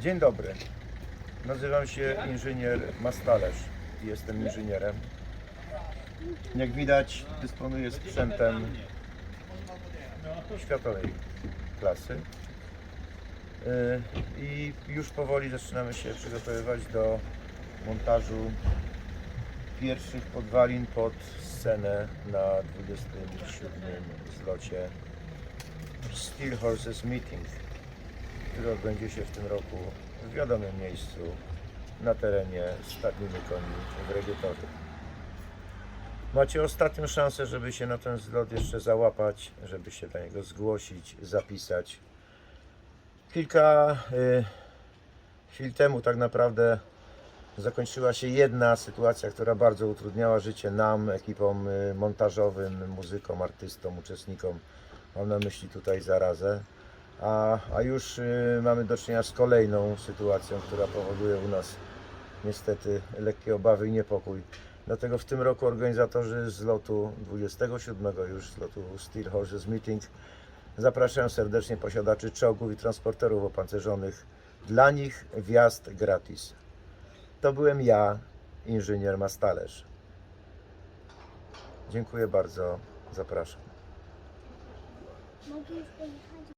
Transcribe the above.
Dzień dobry. Nazywam się inżynier Mastalerz. Jestem inżynierem. Jak widać, dysponuję sprzętem światowej klasy. Yy, I już powoli zaczynamy się przygotowywać do montażu pierwszych podwalin pod scenę na 27 zlocie Steel Horses Meeting który odbędzie się w tym roku w wiadomym miejscu na terenie Stadniny Koni w Regietowie. Macie ostatnią szansę, żeby się na ten zlot jeszcze załapać, żeby się do niego zgłosić, zapisać. Kilka y, chwil temu tak naprawdę zakończyła się jedna sytuacja, która bardzo utrudniała życie nam, ekipom y, montażowym, muzykom, artystom, uczestnikom. Mam na myśli tutaj zarazę. A, a już y, mamy do czynienia z kolejną sytuacją, która powoduje u nas niestety lekkie obawy i niepokój. Dlatego w tym roku organizatorzy z lotu 27 już z lotu Steel Horses Meeting zapraszają serdecznie posiadaczy czołgów i transporterów opancerzonych. Dla nich wjazd gratis. To byłem ja, inżynier Mastalerz. Dziękuję bardzo. Zapraszam. Mogę już pojechać,